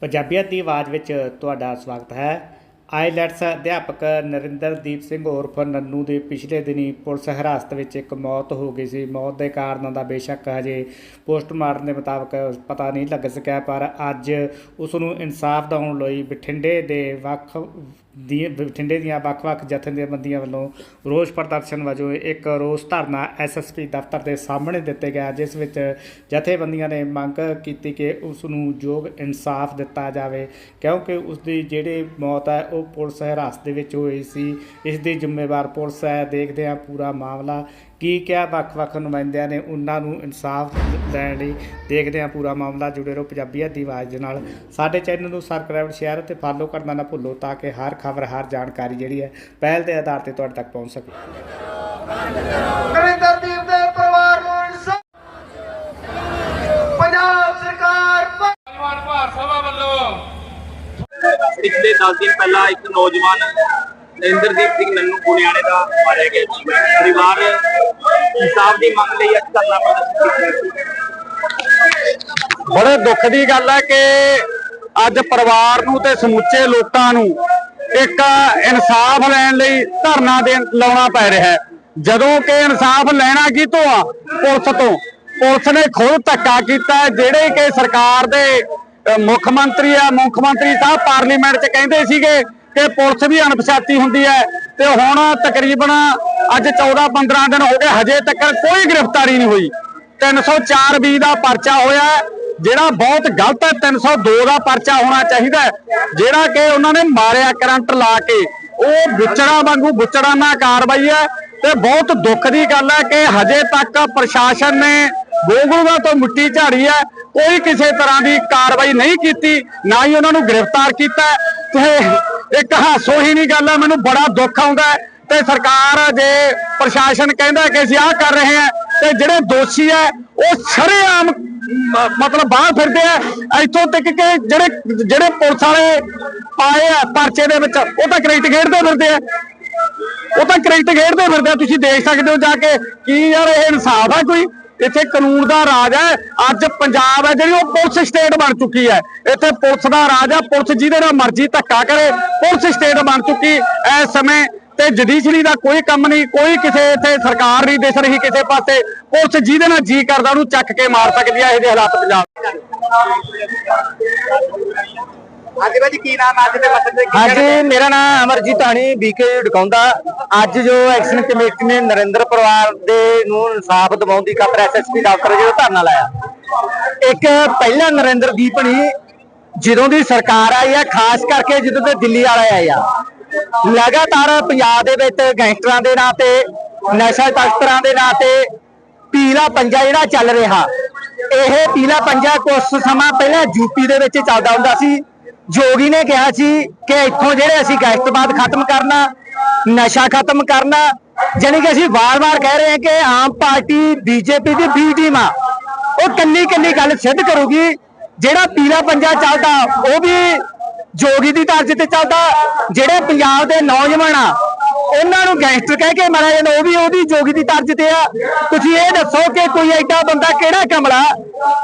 ਪੰਜਾਬੀਅਤ ਦੀ ਆਵਾਜ਼ ਵਿੱਚ ਤੁਹਾਡਾ ਸਵਾਗਤ ਹੈ। ਆਈਲੈਟਸ ਅਧਿਆਪਕ ਨਰਿੰਦਰਦੀਪ ਸਿੰਘ ਉਰਫ ਨੰਨੂ ਦੇ ਪਿਛਲੇ ਦਿਨੀ ਪੁਲਿਸ ਹਿਰਾਸਤ ਵਿੱਚ ਇੱਕ ਮੌਤ ਹੋ ਗਈ ਸੀ। ਮੌਤ ਦੇ ਕਾਰਨਾਂ ਦਾ ਬੇਸ਼ੱਕ ਹਜੇ ਪੋਸਟਮਾਰਟਮ ਦੇ ਮੁਤਾਬਕ ਪਤਾ ਨਹੀਂ ਲੱਗ ਸਕਿਆ, ਪਰ ਅੱਜ ਉਸ ਨੂੰ ਇਨਸਾਫ ਦਿਵਾਉਣ ਲਈ ਬਠਿੰਡੇ ਦੇ ਵੱਖ ਦੀ ਬਠਿੰਡੇ ਦੀਆਂ ਵੱਖ-ਵੱਖ ਜਥੇਬੰਦੀਆਂ ਵੱਲੋਂ ਰੋਸ ਪ੍ਰਦਰਸ਼ਨ ਵਜੋਂ ਇੱਕ ਰੋਸ ਧਰਨਾ ਐਸਐਸਪੀ ਦਫ਼ਤਰ ਦੇ ਸਾਹਮਣੇ ਦਿੱਤੇ ਗਿਆ ਜਿਸ ਵਿੱਚ ਜਥੇਬੰਦੀਆਂ ਨੇ ਮੰਗ ਕੀਤੀ ਕਿ ਉਸ ਨੂੰ ਯੋਗ ਇਨਸਾਫ ਦਿੱਤਾ ਜਾਵੇ, ਕਿਉਂਕਿ ਉਸ ਦੀ ਜਿਹੜੀ ਮੌਤ ਹੈ, ਉਹ ਪੁਲਿਸ ਹਿਰਾਸਤ ਦੇ ਵਿੱਚ ਹੋਈ ਸੀ। ਇਸ ਦੀ ਜ਼ਿੰਮੇਵਾਰ ਪੁਲਿਸ ਹੈ, ਦੇਖਦੇ ਹਾਂ ਪੂਰਾ ਮਾਮਲਾ ਕੀ ਕਿਹਾ ਵੱਖ-ਵੱਖ ਨੁਮਾਇੰਦਿਆਂ ਨੇ ਉਹਨਾਂ ਨੂੰ ਇਨਸਾਫ ਲੈਣ ਲਈ? ਦੇਖਦੇ ਹਾਂ ਪੂਰਾ ਮਾਮਲਾ ਜੁੜੇ ਰਹੋ ਪੰਜਾਬੀਅਤ ਦੀ ਆਵਾਜ਼ ਦੇ ਨਾਲ। ਸਾਡੇ ਚੈਨਲ ਨੂੰ ਸਬਸਕ੍ਰਾਈਬ ਸ਼ੇਅਰ ਅਤੇ ਫਾਲੋ ਕਰਨਾ ਨਾ ਭੁੱਲੋ ਤਾਂ ਕਿ ਹਰ ਖਬਰ ਹਰ ਜਾਣਕਾਰੀ ਜਿਹੜੀ ਹੈ ਪਹਿਲ ਦੇ ਆਧਾਰ ਤੇ ਤੁਹਾਡੇ ਤੱਕ ਪਹੁੰਚ ਸਕੇ। ਨਰਿੰਦਰਦੀਪ ਦੇ ਪਰਿਵਾਰ ਨੂੰ ਇਨਸਾਫ। ਪੰਜਾਬ ਸਰਕਾਰ ਪ- ਨੌਜਵਾਨ ਭਾਰਤ ਸਭਾ ਵੱਲੋਂ ਪਿਛਲੇ 10 ਦਿਨ ਪਹਿਲਾਂ ਇੱਕ ਨੌਜਵਾਨ ਨਰਿੰਦਰਦੀਪ ਸਿੰਘ ਨੰਨੂ ਪੁਣਿਆਣੇ ਦਾ ਮਾਰਿਆ ਗਿਆ ਸੀ। ਪਰਿਵਾਰ ਇਨਸਾਫ ਦੀ ਮੰਗ ਲਈ ਅੱਜ ਧਰਨਾ ਪ੍ਰਦਰਸ਼ਨ ਬੜੇ ਦੁੱਖ ਦੀ ਗੱਲ ਹੈ ਕਿ ਅੱਜ ਪਰਿਵਾਰ ਨੂੰ ਤੇ ਸਮੁੱਚੇ ਲੋਕਾਂ ਨੂੰ ਇੱਕ ਇਨਸਾਫ ਲੈਣ ਲਈ ਧਰਨਾ ਦੇ ਲਾਉਣਾ ਪੈ ਰਿਹਾ ਹੈ। ਜਦੋਂ ਕਿ ਇਨਸਾਫ ਲੈਣਾ ਕਿਤੋਂ ਆ? ਪੁਲਿਸ ਤੋਂ। ਪੁਲਿਸ ਨੇ ਖੁਦ ਧੱਕਾ ਕੀਤਾ ਜਿਹੜੇ ਕਿ ਸਰਕਾਰ ਦੇ ਮੁੱਖ ਮੰਤਰੀ ਆ, ਮੁੱਖ ਮੰਤਰੀ ਸਾਹਿਬ ਪਾਰਲੀਮੈਂਟ 'ਚ ਕਹਿੰਦੇ ਸੀਗੇ ਕਿ ਪੁਲਿਸ ਵੀ ਅਣਪਛਾਤੀ ਹੁੰਦੀ ਹੈ ਤੇ ਹੁਣ ਤਕਰੀਬਨ ਅੱਜ 14 15 ਦਿਨ ਹੋ ਗਏ, ਹਜੇ ਤੱਕ ਕੋਈ ਗ੍ਰਿਫਤਾਰੀ ਨਹੀਂ ਹੋਈ। 304 ਬੀ ਦਾ ਪਰਚਾ ਹੋਇਆ ਜਿਹੜਾ ਬਹੁਤ ਗਲਤ ਹੈ 302 ਦਾ ਪਰਚਾ ਹੋਣਾ ਚਾਹੀਦਾ ਜਿਹੜਾ ਕਿ ਉਹਨਾਂ ਨੇ ਮਾਰਿਆ ਕਰੰਟ ਲਾ ਕੇ। ਉਹ ਬੁੱਚੜਾ ਵਾਂਗੂ ਬੁੱਚੜਾਨਾ ਕਾਰਵਾਈ ਹੈ ਤੇ ਬਹੁਤ ਦੁੱਖ ਦੀ ਗੱਲ ਹੈ ਕਿ ਹਜੇ ਤੱਕ ਪ੍ਰਸ਼ਾਸਨ ਨੇ ਗੋਗਲੂਆਂ ਤੋਂ ਮਿੱਟੀ ਝਾੜੀ ਹੈ, ਕੋਈ ਕਿਸੇ ਤਰ੍ਹਾਂ ਦੀ ਕਾਰਵਾਈ ਨਹੀਂ ਕੀਤੀ, ਨਾ ਹੀ ਉਹਨਾਂ ਨੂੰ ਗ੍ਰਿਫਤਾਰ ਕੀਤਾ। ਤੇ ਇੱਕ ਹਾਸੋਹੀਣੀ ਗੱਲ ਹੈ ਮੈਨੂੰ ਬੜਾ ਦੁੱਖ ਆਉਂਦਾ ਤੇ ਸਰਕਾਰ ਜੇ ਪ੍ਰਸ਼ਾਸਨ ਕਹਿੰਦਾ ਕਿ ਅਸੀਂ ਆਹ ਕਰ ਰਹੇ ਹਾਂ, ਤੇ ਜਿਹੜੇ ਦੋਸ਼ੀ ਹੈ, ਉਹ ਸ਼ਰੇਆਮ, ਮ- ਮਤਲਬ ਬਾਹਰ ਫਿਰਦੇ ਆ। ਇੱਥੋਂ ਤੱਕ ਕਿ ਜਿਹੜੇ ਜਿਹੜੇ ਪੁਲਿਸ ਵਾਲੇ ਪਾਏ ਆ ਪਰਚੇ ਦੇ ਵਿੱਚ, ਉਹ ਤਾਂ ਕ੍ਰਿਕਟ ਖੇਡਦੇ ਫਿਰਦੇ ਆ। ਉਹ ਤਾਂ ਕ੍ਰਿਕਟ ਖੇਡਦੇ ਫਿਰਦੇ ਆ। ਤੁਸੀਂ ਦੇਖ ਸਕਦੇ ਹੋ ਜਾ ਕੇ ਕੀ ਯਾਰ ਇਹ ਇਨਸਾਫ ਹੈ ਕੋਈ। ਇੱਥੇ ਕਾਨੂੰਨ ਦਾ ਰਾਜ ਹੈ। ਅੱਜ ਪੰਜਾਬ ਹੈ ਜਿਹੜੀ ਉਹ ਪੁਲਿਸ ਸਟੇਟ ਬਣ ਚੁੱਕੀ ਹੈ। ਇੱਥੇ ਪੁਲਿਸ ਦਾ ਰਾਜ ਹੈ। ਪੁਲਿਸ ਜਿਹਦੇ ਨਾਲ ਮਰਜ਼ੀ ਧੱਕਾ ਕਰੇ, ਪੁਲਿਸ ਸਟੇਟ ਬਣ ਚੁੱਕੀ ਇਸ ਸਮੇਂ ਤੇ ਜੁਡੀਸ਼ਰੀ ਦਾ ਕੋਈ ਕੰਮ ਨਹੀਂ, ਕੋਈ ਕਿਸੇ ਇੱਥੇ ਸਰਕਾਰ ਨਹੀਂ ਦਿਸ ਰਹੀ ਕਿਸੇ ਪਾਸੇ। ਪੁਲਿਸ ਜਿਹਦੇ ਨਾਲ ਜੀ ਕਰਦਾ, ਉਹਨੂੰ ਚੱਕ ਕੇ ਮਾਰ ਸਕਦੀ ਹੈ ਇਹਦੇ ਹਾਲਾਤ ਪੰਜਾਬ ਹਾਂਜੀ ਭਾਜੀ ਕੀ ਨਾਮ ਅੱਜ ਦੇ ਮਸਲੇ ਮੇਰਾ ਨਾਮ ਅਮਰਜੀਤ ਆਣੀ ਬੀਕੇ ਡਕਾਉਂਦਾ ਅੱਜ ਜੋ ਐਕਸ਼ਨ ਕਮੇਟੀ ਨੇ ਨਰਿੰਦਰ ਪਰਿਵਾਰ ਦੇ ਨੂੰ ਇਨਸਾਫ ਦਿਵਾਉਣ ਦੀ ਖਾਤਰ ਐਸਐਸਪੀ ਦਫ਼ਤਰ ਜਿਹੜਾ ਧਰਨਾ ਲਾਇਆ। ਇੱਕ ਪਹਿਲਾਂ ਨਰਿੰਦਰਦੀਪ ਨੇ ਜਦੋਂ ਦੀ ਸਰਕਾਰ ਆਈ ਆ ਖਾਸ ਕਰਕੇ ਜਦੋਂ ਤੇ ਦਿੱਲੀ ਵਾਲੇ ਆਏ ਆ। ਲਗਾਤਾਰ ਪੰਜਾਬ ਦੇ ਵਿੱਚ ਗੈਂਗਸਟਰਾਂ ਦੇ ਨਾਂ ਤੇ ਨਸ਼ਾ ਤਸਕਰਾਂ ਦੇ ਨਾਂ ਤੇ ਪੀਲਾ ਪੰਜਾ ਜਿਹੜਾ ਚੱਲ ਰਿਹਾ। ਇਹ ਪੀਲਾ ਪੰਜਾ ਕੁਝ ਸਮਾਂ ਪਹਿਲਾਂ ਯੂਪੀ ਦੇ ਵਿੱਚ ਚੱਲਦਾ ਹੁੰਦਾ ਸੀ। ਜੋਗੀ ਨੇ ਕਿਹਾ ਸੀ ਕਿ ਇੱਥੋਂ ਜਿਹੜੇ ਅਸੀਂ ਗੈਂਗਸਟਰਵਾਦ ਖਤਮ ਕਰਨਾ, ਨਸ਼ਾ ਖਤਮ ਕਰਨਾ, ਜਾਣੀ ਕਿ ਅਸੀਂ ਵਾਰ-ਵਾਰ ਕਹਿ ਰਹੇ ਹਾਂ ਕਿ ਆਮ ਪਾਰਟੀ, ਬੀਜੇਪੀ ਦੀ ਬੀ ਟੀਮ ਆ ਉਹ ਕੱਲੀ ਕੱਲੀ ਗੱਲ ਸਿੱਧ ਕਰੂਗੀ, ਜਿਹੜਾ ਪੀਲਾ ਪੰਜਾ ਚੱਲਦਾ, ਉਹ ਵੀ ਜੋਗੀ ਦੀ ਤਰਜ਼ ਤੇ ਚੱਲਦਾ, ਜਿਹੜੇ ਪੰਜਾਬ ਦੇ ਨੌਜਵਾਨ ਆ, ਉਹਨਾਂ ਨੂੰ ਗੈਂਗਸਟਰ ਕਹਿ ਕੇ ਮਾਰਿਆ ਜਾਂਦਾ, ਉਹ ਵੀ ਉਹਦੀ ਜੋਗੀ ਦੀ ਤਰਜ਼ ਤੇ ਆ। ਤੁਸੀਂ ਇਹ ਦੱਸੋ ਕਿ ਕੋਈ ਐਡਾ ਬੰਦਾ ਕਿਹੜਾ ਕਮਲਾ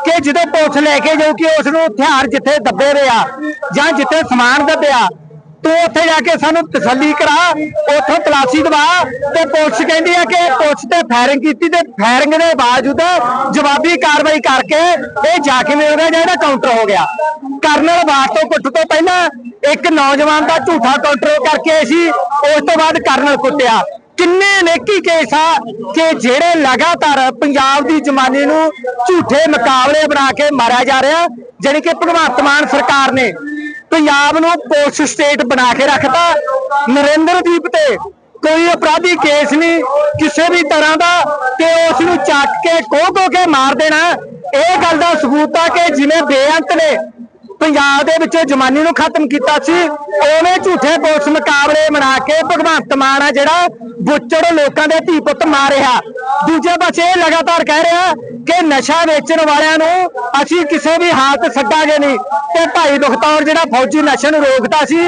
ਕਿ ਜਦੋਂ ਪੁਲਿਸ ਲੈ ਕੇ ਜਾਊ ਕਿ ਉਸ ਨੂੰ ਹਥਿਆਰ ਜਿੱਥੇ ਦੱਬੇ ਹੋਏ ਜਾਂ ਜਿੱਥੇ ਸਮਾਨ ਦੱਬਿਆ ਤੂੰ ਉੱਥੇ ਜਾ ਕੇ ਸਾਨੂੰ ਤਸੱਲੀ ਕਰਾ, ਉੱਥੋਂ ਤਲਾਸ਼ੀ ਦਵਾ ਤੇ ਪੁਲਿਸ ਕਹਿੰਦੀ ਆ ਕਿ ਪੁਲਿਸ ਤੇ ਫਾਇਰਿੰਗ ਕੀਤੀ ਤੇ ਫਾਇਰਿੰਗ ਦੇ ਬਾਵਜੂਦ ਜਵਾਬੀ ਕਾਰਵਾਈ ਕਰਕੇ ਇਹ ਜ਼ਖਮੀ ਹੋ ਗਿਆ ਜਿਹੜਾ ਕਾਊਂਟਰ ਹੋ ਗਿਆ। ਕਰਨਲ ਵਾਸਤੋਂ ਕੁੱਟ ਤੋਂ ਪਹਿਲਾਂ ਇੱਕ ਨੌਜਵਾਨ ਦਾ ਝੂਠਾ ਕਾਊਂਟਰ ਕਰਕੇ ਸੀ, ਉਸ ਤੋਂ ਬਾਅਦ ਕਰਨਲ ਕੁੱਟਿਆ। ਕਿੰਨੇ ਨੇਕੀ ਕੇਸ ਆ ਕਿ ਜਿਹੜੇ ਲਗਾਤਾਰ ਪੰਜਾਬ ਦੀ ਜਮਾਨੇ ਨੂੰ ਝੂਠੇ ਮੁਕਾਬਲੇ ਬਣਾ ਕੇ ਮਾਰਿਆ ਜਾ ਰਿਹਾ ਜਿਹੜੀ ਕਿ ਭਗਵੰਤ ਮਾਨ ਸਰਕਾਰ ਨੇ ਪੰਜਾਬ ਨੂੰ ਪੋਸਟ ਸਟੇਟ ਬਣਾ ਕੇ ਰੱਖਤਾ। ਨਰਿੰਦਰਦੀਪ ਤੇ ਕੋਈ ਅਪਰਾਧੀ ਕੇਸ ਨਹੀਂ, ਕਿਸੇ ਵੀ ਤਰ੍ਹਾਂ ਦਾ, ਤੇ ਉਸ ਨੂੰ ਚੱਕ ਕੇ ਕੋਹ ਕੋਹ ਕੇ ਮਾਰ ਦੇਣਾ। ਇਹ ਗੱਲ ਦਾ ਸਬੂਤ ਆ ਕਿ ਜਿਵੇਂ ਬੇਅੰਤ ਨੇ ਪੰਜਾਬ ਦੇ ਵਿੱਚੋਂ ਜਮਾਨੀ ਨੂੰ ਖਤਮ ਕੀਤਾ ਸੀ ਉਹਨੇ ਝੂਠੇ ਪੁਲਿਸ ਮੁਕਾਬਲੇ ਬਣਾ ਕੇ ਭਗਵੰਤ ਮਾਨ ਆ ਜਿਹੜਾ ਬੁੱਚੜ ਲੋਕਾਂ ਦੇ ਧੀ ਪੁੱਤ ਮਾਰ ਰਿਹਾ। ਦੂਜੇ ਪਾਸੇ ਇਹ ਲਗਾਤਾਰ ਕਹਿ ਰਿਹਾ ਕਿ ਨਸ਼ਾ ਵੇਚਣ ਵਾਲਿਆਂ ਨੂੰ ਅਸੀਂ ਕਿਸੇ ਵੀ ਹਾਲਤ ਛੱਡਾਂਗੇ ਨਹੀਂ। ਤੇ ਭਾਈ ਬਖਤੌਰ ਜਿਹੜਾ ਫੌਜੀ ਨਸ਼ੇ ਨੂੰ ਰੋਕਦਾ ਸੀ,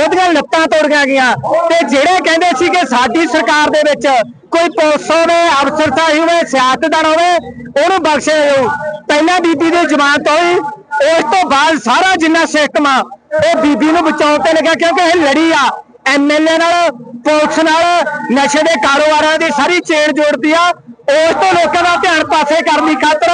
ਉਹਦੀਆਂ ਲੱਤਾਂ ਤੋੜੀਆਂ ਗਈਆਂ ਤੇ ਜਿਹੜੇ ਕਹਿੰਦੇ ਸੀ ਕਿ ਸਾਡੀ ਸਰਕਾਰ ਦੇ ਵਿੱਚ ਕੋਈ ਪੁਲਿਸ ਹੋਵੇ, ਅਫਸਰ ਸਾਹਿਬ ਹੋਵੇ, ਸਿਆਸਤਦਾਨ ਹੋਵੇ, ਉਹਨੂੰ ਬਖਸ਼ਿਆ ਜਾਊ। ਪਹਿਲਾਂ ਬੀਬੀ ਦੀ ਜ਼ਮਾਨਤ ਹੋਈ ਉਸ ਤੋਂ ਬਾਅਦ ਸਾਰਾ ਜਿੰਨਾ ਸਿਸਟਮ ਆ, ਉਹ ਬੀਬੀ ਨੂੰ ਬਚਾਉਣ ਤੇ ਲੱਗਾ ਕਿਉਂਕਿ ਇਹ ਲੜੀ ਆ। ਐਮਐਲਏ ਨਾਲ, ਪੁਲਿਸ ਨਾਲ, ਨਸ਼ੇ ਦੇ ਕਾਰੋਬਾਰਾਂ ਦੀ ਸਾਰੀ ਚੇਨ ਜੋੜਦੀ ਆ। ਉਸ ਤੋਂ ਲੋਕਾਂ ਦਾ ਧਿਆਨ ਪਾਸੇ ਕਰਨ ਦੀ ਖਾਤਰ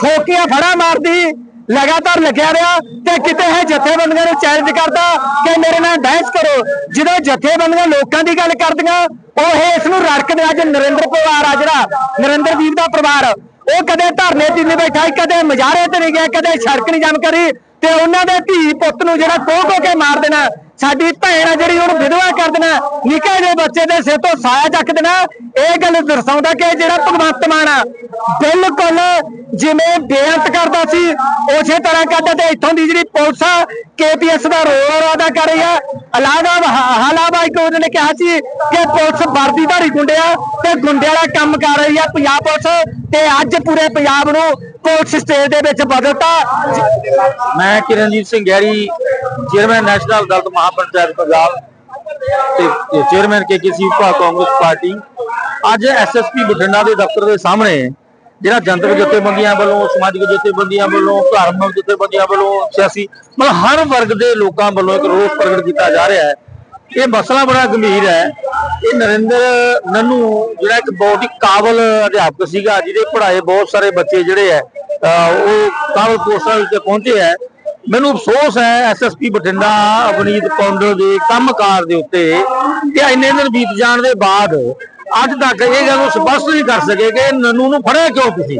ਠੋਕੀਆਂ ਫੜਾ ਮਾਰਦੀ, ਲਗਾਤਾਰ ਲੱਗਿਆ ਰਿਹਾ ਤੇ ਕਿਤੇ ਹੈ ਜਥੇਬੰਦੀਆਂ ਨੂੰ ਚੈਲੰਜ ਕਰਦਾ ਕਿ ਮੇਰੇ ਨਾਲ ਬਹਿਸ ਕਰੋ। ਜਦੋਂ ਜਥੇਬੰਦੀਆਂ ਲੋਕਾਂ ਦੀ ਗੱਲ ਕਰਦੀਆਂ, ਉਹ ਇਸ ਨੂੰ ਰੜਕਦੇ ਅੱਜ ਨਰਿੰਦਰ ਪਰਿਵਾਰ ਆ ਜਿਹੜਾ ਨਰਿੰਦਰ ਨਰਿੰਦਰਦੀਪ ਦਾ ਪਰਿਵਾਰ। ਉਹ ਕਦੇ ਧਰਨੇ ਤੇ ਨਹੀਂ ਬੈਠਾ, ਕਦੇ ਮਜਾਰੇ ਤੇ ਨਹੀਂ ਗਿਆ, ਕਦੇ ਸੜਕ ਨਹੀਂ ਜਮ ਕਰੀ, ਤੇ ਉਹਨਾਂ ਦੇ ਧੀ ਪੁੱਤ ਨੂੰ ਜਿਹੜਾ ਕੋਹ ਕੋ ਕੇ ਮਾਰ ਦੇਣਾ ਸਾਡੀ ਭੈਣ ਆ ਜਿਹੜੀ ਉਹਨੂੰ ਵਿਧਵਾ ਕਰ ਦੇਣਾ, ਨਿੱਕੇ ਜਿਹੇ ਬੱਚੇ ਦੇ ਸਿਰ ਤੋਂ ਸਾਇਆ ਚੱਕ ਦੇਣਾ, ਇਹ ਗੱਲ ਦਰਸਾਉਂਦਾ ਕਿ ਜਿਹੜਾ ਭਗਵੰਤ ਮਾਨ ਆ, ਬਿਲਕੁਲ ਜਿਵੇਂ ਬੇਅੰਤ ਕਰਦਾ ਸੀ, ਉਸੇ ਤਰ੍ਹਾਂ ਕਰਦਾ ਤੇ ਇੱਥੋਂ ਦੀ ਜਿਹੜੀ ਪੁਲਿਸ ਆ ਕੇਪੀਐਸ ਦਾ ਰੋਲ ਅਦਾ ਕਰ ਰਹੀ ਆ। ਅਲਾਗਾ ਹਾਲਾਬਾ ਇੱਕ ਉਹਨੇ ਕਿਹਾ ਸੀ ਕਿ ਪੁਲਿਸ ਵਰਦੀਧਾਰੀ ਗੁੰਡੇ ਆ ਤੇ ਗੁੰਡਿਆਂ ਵਾਲਾ ਕੰਮ ਕਰ ਰਹੀ ਆ ਪੰਜਾਬ ਪੁਲਿਸ ਤੇ ਅੱਜ ਪੂਰੇ ਪੰਜਾਬ ਨੂੰ ਪੁਲਿਸ ਸਟੇਜ ਦੇ ਵਿੱਚ ਬਦਲਤਾ। ਮੈਂ Kiranjit Singh Gary chairman national Adalat Mahapanchayat Punjab ਤੇ ਚੇਅਰਮੈਨ ਕੇਕੇਸੀ ਵਿਭਾਗ ਕਾਂਗਰਸ ਪਾਰਟੀ ਅੱਜ ਐਸਐਸਪੀ ਬਠਿੰਡਾ ਦੇ ਦਫ਼ਤਰ ਦੇ ਸਾਹਮਣੇ ਜਿਹੜਾ ਜਨਤਕ ਜਥੇਬੰਦੀਆਂ ਵੱਲੋਂ, ਸਮਾਜਿਕ ਜਥੇਬੰਦੀਆਂ ਵੱਲੋਂ, ਧਾਰਮਿਕ ਜਥੇਬੰਦੀਆਂ ਵੱਲੋਂ, ਸਿਆਸੀ ਮਤਲਬ ਹਰ ਵਰਗ ਦੇ ਲੋਕਾਂ ਵੱਲੋਂ ਇੱਕ ਰੋਸ ਪ੍ਰਗਟ ਕੀਤਾ ਜਾ ਰਿਹਾ ਹੈ। ਇਹ ਮਸਲਾ ਬੜਾ ਗੰਭੀਰ ਹੈ। ਇਹ ਨਰਿੰਦਰ ਨਨੂ ਜਿਹੜਾ ਇੱਕ ਬਹੁਤ ਹੀ ਕਾਬਲ ਅਧਿਆਪਕ ਸੀਗਾ, ਜਿਹਦੇ ਪੜ੍ਹਾਏ ਬਹੁਤ ਸਾਰੇ ਬੱਚੇ ਜਿਹੜੇ ਹੈ ਉਹ ਕਾਬਲ ਪੋਸਟਾਂ ਉੱਤੇ ਪਹੁੰਚੇ ਹੈ। ਮੈਨੂੰ ਅਫਸੋਸ ਹੈ ਐਸਐਸਪੀ ਬਠਿੰਡਾ, ਅਵਨੀਤ ਕੌਂਡਲ ਦੇ ਕੰਮਕਾਰ ਦੇ ਉੱਤੇ ਕਿ ਇੰਨੇ ਦਿਨ ਬੀਤ ਜਾਣ ਦੇ ਬਾਅਦ ਅੱਜ ਤੱਕ ਇਹ ਗੱਲ ਨੂੰ ਸਪਸ਼ਟ ਨਹੀਂ ਕਰ ਸਕੇ ਕਿ ਨਨੂ ਨੂੰ ਫੜਿਆ ਕਿਉਂ ਤੁਸੀਂ?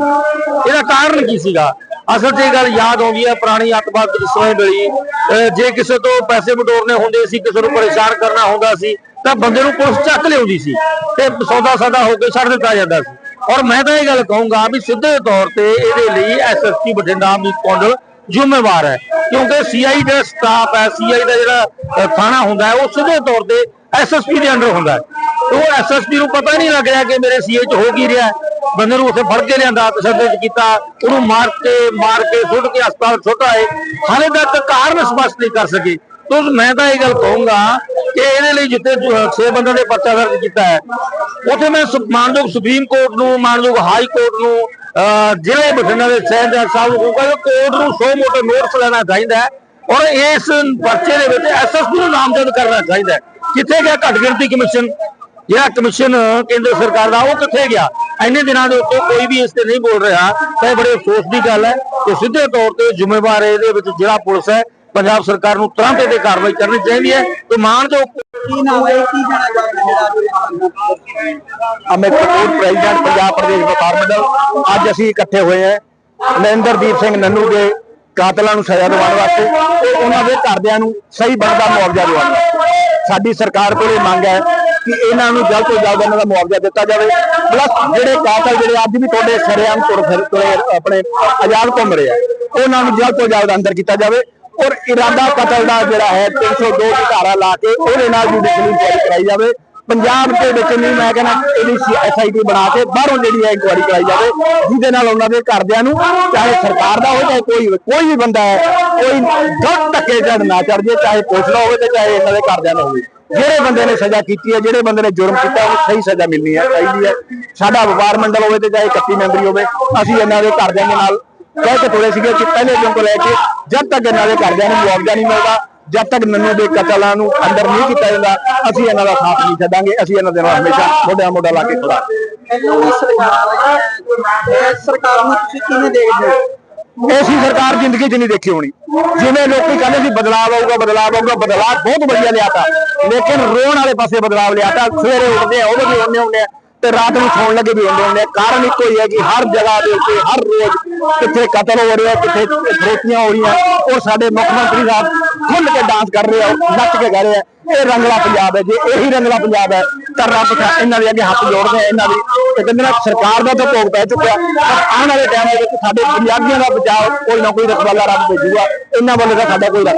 ਇਹਦਾ ਕਾਰਨ ਕੀ ਸੀਗਾ? ਅਸਲ 'ਚ ਇਹ ਗੱਲ ਯਾਦ ਆਉਂਦੀ ਹੈ, ਪੁਰਾਣੀ ਅੱਤਵਾਦ ਦੀ ਸਮੇਂ ਵੇਲੇ। ਜੇ ਕਿਸੇ ਤੋਂ ਪੈਸੇ ਬਟੋਰਨੇ ਹੁੰਦੇ ਸੀ, ਕਿਸੇ ਨੂੰ ਪਰੇਸ਼ਾਨ ਕਰਨਾ ਹੁੰਦਾ ਸੀ, ਤਾਂ ਬੰਦੇ ਨੂੰ ਪੁਲਿਸ ਚੱਕ ਲਿਆਉਂਦੀ ਸੀ ਤੇ ਸੌਦਾ ਸਾਦਾ ਹੋ ਕੇ ਛੱਡ ਦਿੱਤਾ ਜਾਂਦਾ ਸੀ। ਔਰ ਮੈਂ ਤਾਂ ਇਹ ਗੱਲ ਕਹੂੰਗਾ ਵੀ ਸਿੱਧੇ ਤੌਰ ਤੇ ਇਹਦੇ ਲਈ ਐਸਐਸਪੀ ਬਠਿੰਡਾ ਅਮਨੀਤ ਕੌਂਡਲ ਜ਼ਿੰਮੇਵਾਰ ਹੈ। ਕਿਉਂਕਿ ਸੀਆਈ ਦਾ ਸਟਾਫ ਹੈ ਸੀਆਈ ਦਾ ਜਿਹੜਾ ਥਾਣਾ ਹੁੰਦਾ ਹੈ, ਉਹ ਸਿੱਧੇ ਤੌਰ ਤੇ ਐਸਐਸਪੀ ਦੇ ਅੰਡਰ ਹੁੰਦਾ ਹੈ। ਉਹ ਐਸਐਸਪੀ ਨੂੰ ਪਤਾ ਨਹੀਂ ਲੱਗ ਰਿਹਾ ਕਿ ਮੇਰੇ ਸੀਏ ਚ ਹੋ ਕੀ ਰਿਹਾ ਬੰਦੇ ਨੂੰ ਉੱਥੇ ਫੜ ਕੇ ਲਿਆਂਦਾ, ਤਸ਼ੱਦਦ ਕੀਤਾ, ਉਹਨੂੰ ਮਾਰ ਕੇ ਮਾਰ ਕੇ, ਸੁੱਟ ਕੇ ਹਸਪਤਾਲ ਛੋਟਾ ਹੈ ਹਾਲੇ ਤੱਕ ਕਾਰਨ ਸਪਸ਼ਟ ਨਹੀਂ ਕਰ ਸਕੇ। ਤੋ ਮੈਂ ਤਾਂ ਇਹ ਗੱਲ ਕਹੂੰਗਾ ਕਿ ਇਹਦੇ ਲਈ ਜਿੱਥੇ 6 ਬੰਦਿਆਂ ਦੇ ਪਰਚਾ ਦਰਜ ਕੀਤਾ ਹੈ, ਉੱਥੇ ਮੈਂ ਸੁ- ਮਾਨਯੋਗ ਸੁਪਰੀਮ ਕੋਰਟ ਨੂੰ, ਮਾਨਯੋਗ ਹਾਈ ਕੋਰਟ ਨੂੰ ਜ਼ਿਲ੍ਹੇ ਬਠਿੰਡਾ ਦੇ ਸਹਿਜਾ ਸਾਹਿਬ ਨੂੰ ਕਹੂੰਗਾ ਕਿ ਕੋਰਟ ਨੂੰ ਸੋ ਮੋਟੇ ਨੋਟਸ ਲੈਣਾ ਚਾਹੀਦਾ ਹੈ ਔਰ ਇਸ ਪਰਚੇ ਦੇ ਵਿੱਚ ਐਸਐਸਪੀ ਨੂੰ ਨਾਮਜ਼ਦ ਕਰਨਾ ਚਾਹੀਦਾ ਹੈ। ਕਿੱਥੇ ਗਿਆ ਘੱਟ ਗਿਣਤੀ ਕਮਿਸ਼ਨ? ਜਿਹੜਾ ਕਮਿਸ਼ਨ ਕੇਂਦਰ ਸਰਕਾਰ ਦਾ, ਉਹ ਕਿੱਥੇ ਗਿਆ? ਇੰਨੇ ਦਿਨਾਂ ਦੇ ਉੱਤੇ ਕੋਈ ਵੀ ਇਸ ਤੇ ਨਹੀਂ ਬੋਲ ਰਿਹਾ। ਤਾਂ ਇਹ ਬੜੇ ਅਫਸੋਸ ਦੀ ਗੱਲ ਹੈ ਕਿ ਸਿੱਧੇ ਤੌਰ ਤੇ ਜ਼ਿੰਮੇਵਾਰ ਇਹਦੇ ਵਿੱਚ ਜਿਹੜਾ ਪੁਲਿਸ ਹੈ। ਪੰਜਾਬ ਸਰਕਾਰ ਨੂੰ ਤੁਰੰਤ ਇਹਦੇ ਕਾਰਵਾਈ ਕਰਨੀ ਚਾਹੀਦੀ ਹੈ ਤੇ ਮਾਨ ਜੋ ਕੀ ਨਾਮ ਹੈ ਕੀ ਜਾਣਾ ਅਮਿਤ ਕਪੂਰ ਪ੍ਰੈਜ਼ੀਡੈਂਟ ਪੰਜਾਬ ਪ੍ਰਦੇਸ਼ ਵਪਾਰ ਮੰਡਲ। ਅੱਜ ਅਸੀਂ ਇਕੱਠੇ ਹੋਏ ਹਾਂ ਨਰਿੰਦਰਦੀਪ ਸਿੰਘ ਨੰਨੂ ਦੇ ਕਾਤਲਾਂ ਨੂੰ ਸਜ਼ਾ ਦਿਵਾਉਣ ਵਾਸਤੇ ਤੇ ਉਹਨਾਂ ਦੇ ਘਰਦਿਆਂ ਨੂੰ ਸਹੀ ਬਣਦਾ ਮੁਆਵਜ਼ਾ ਦਿਵਾਉਣ ਸਾਡੀ ਸਰਕਾਰ ਕੋਲੇ ਮੰਗ ਹੈ ਕਿ ਇਹਨਾਂ ਨੂੰ ਜਲਦ ਤੋਂ ਜਲਦ ਇਹਨਾਂ ਦਾ ਮੁਆਵਜ਼ਾ ਦਿੱਤਾ ਜਾਵੇ। ਪਲੱਸ ਜਿਹੜੇ ਕਾਤਲ ਜਿਹੜੇ ਅੱਜ ਵੀ ਤੁਹਾਡੇ ਸਰੇਆਮ ਤੁਰ ਫਿਰ ਤੁਰੇ ਆਪਣੇ ਆਜ਼ਾਦ ਘੁੰਮ ਰਹੇ ਆ ਉਹਨਾਂ ਨੂੰ ਜਲਦ ਤੋਂ ਜਲਦ ਅੰਦਰ ਕੀਤਾ ਜਾਵੇ। ਔਰ ਇਰਾਦਾ ਕਤਲ ਦਾ ਜਿਹੜਾ ਹੈ 302 ਦੀ ਧਾਰਾ ਲਾ ਕੇ ਉਹਦੇ ਨਾਲ ਜੁਡੀਸ਼ਰੀ ਇਨਕੁਆਇਰੀ ਕਰਾਈ ਜਾਵੇ। ਪੰਜਾਬ ਦੇ ਵਿੱਚ ਨਹੀਂ ਮੈਂ ਕਹਿੰਦਾ ਇਹਦੀ ਐਸਆਈਟੀ ਬਣਾ ਕੇ ਬਾਹਰੋਂ ਜਿਹੜੀ ਹੈ ਇਨਕੁਆਇਰੀ ਕਰਾਈ ਜਾਵੇ ਜਿਹਦੇ ਨਾਲ ਉਹਨਾਂ ਦੇ ਘਰਦਿਆਂ ਨੂੰ ਚਾਹੇ ਸਰਕਾਰ ਦਾ ਹੋਵੇ ਚਾਹੇ ਕੋਈ ਕੋਈ ਵੀ ਬੰਦਾ ਹੈ ਕੋਈ ਗਲਤ ਧੱਕੇ ਚੜ ਨਾ ਚੜ ਜੇ ਚਾਹੇ ਪੁਲਿਸ ਦਾ ਹੋਵੇ ਤੇ ਚਾਹੇ ਇਹਨਾਂ ਦੇ ਘਰਦਿਆਂ ਦਾ ਹੋਵੇ। ਜਿਹੜੇ ਬੰਦੇ ਨੇ ਸਜ਼ਾ ਕੀਤੀ ਹੈ ਜਿਹੜੇ ਬੰਦੇ ਨੇ ਜੁਰਮ ਕੀਤਾ ਉਹਨੂੰ ਸਹੀ ਸਜ਼ਾ ਮਿਲਣੀ ਹੈ ਚਾਹੀਦੀ ਹੈ। ਸਾਡਾ ਵਪਾਰ ਮੰਡਲ ਹੋਵੇ ਤੇ ਚਾਹੇ 31 ਮੈਂਬਰੀ ਹੋਵੇ ਅਸੀਂ ਇਹਨਾਂ ਦੇ ਘਰਦਿਆਂ ਦੇ ਨਾਲ ਕਹਿ ਕੇ ਤੋੜੇ ਸੀਗੇ ਕਿ ਪਹਿਲੇ ਦਿਨ ਤੋਂ ਲੈ ਕੇ ਜਦ ਤੱਕ ਇਹਨਾਂ ਦੇ ਘਰਦਿਆਂ ਨੂੰ ਮੁਆਵਜ਼ਾ ਨਹੀਂ ਮਿਲਦਾ ਜਦ ਤੱਕ ਨੰਨੂ ਦੇ ਕਤਲਾਂ ਨੂੰ ਅੰਦਰ ਨਹੀਂ ਕੀਤਾ ਜਾਂਦਾ ਅਸੀਂ ਇਹਨਾਂ ਦਾ ਸਾਥ ਨਹੀਂ ਛੱਡਾਂਗੇ ਅਸੀਂ ਇਹਨਾਂ ਦੇ ਨਾਲ ਹਮੇਸ਼ਾ ਮੋਢਿਆਂ ਮੋਢਾ ਲਾ ਕੇ ਖੜਾ ਸਰਕਾਰ ਨੂੰ ਤੁਸੀਂ ਕਿਵੇਂ ਦੇਖਦੇ ਹੋ? ਐਸੀ ਸਰਕਾਰ ਜ਼ਿੰਦਗੀ 'ਚ ਨਹੀਂ ਦੇਖੀ ਹੋਣੀ। ਜਿਵੇਂ ਲੋਕੀ ਕਹਿੰਦੇ ਸੀ ਬਦਲਾਅ ਆਊਗਾ ਬਦਲਾਅ ਆਊਗਾ ਬਦਲਾਅ ਬਹੁਤ ਵਧੀਆ ਲਿਆਤਾ। ਲੇਕਿਨ ਰੋਣ ਵਾਲੇ ਪਾਸੇ ਬਦਲਾਅ ਲਿਆਤਾ। ਸਵੇਰੇ ਉੱਠਦੇ ਆ ਉਹਦੇ ਵੀ ਉਹਨੇ ਹੁੰਦੇ ਆ। ਤੇ ਰਾਤ ਨੂੰ ਸੌਣ ਲੱਗੇ ਵੀ ਹੁੰਦੇ ਹੁੰਦੇ ਆ। ਕਾਰਨ ਇੱਕੋ ਹੀ ਹੈ ਕਿ ਹਰ ਜਗ੍ਹਾ ਦੇ ਉੱਤੇ, ਹਰ ਰੋਜ਼ ਕਿੱਥੇ ਕਤਲ ਹੋ ਰਿਹਾ, ਕਿੱਥੇ ਫਰੋਤੀਆਂ ਹੋ ਰਹੀਆਂ ਉਹ ਸਾਡੇ ਮੁੱਖ ਮੰਤਰੀ ਸਾਹਿਬ ਖੁੱਲ ਕੇ ਡਾਂਸ ਕਰ ਰਹੇ ਆ, ਨੱਚ ਕੇ ਗਾ ਰਹੇ ਆ, ਇਹ ਰੰਗਲਾ ਪੰਜਾਬ ਹੈ ਜੇ, ਇਹੀ ਰੰਗਲਾ ਪੰਜਾਬ ਹੈ। ਤਾਂ ਰੱਬ ਇਹਨਾਂ ਦੇ ਅੱਗੇ ਹੱਥ ਜੋੜਦੇ ਆ, ਇਹਨਾਂ ਦੀ। ਤੇ ਕਹਿੰਦੇ ਨਾ, ਸਰਕਾਰ ਦਾ ਤਾਂ ਭੋਗ ਪੈ ਚੁੱਕਿਆ, ਪਰ ਆਉਣ ਵਾਲੇ ਟਾਈਮ ਵਿੱਚ ਸਾਡੇ ਪੰਜਾਬੀਆਂ ਦਾ ਬਚਾਅ ਕੋਈ ਨਾ ਕੋਈ ਰਖਵਾਲਾ ਰੱਬ ਭੇਜੂਗਾ, ਇਹਨਾਂ ਵੱਲੋਂ ਤਾਂ ਸਾਡਾ ਕੋਈ ਰੱਖ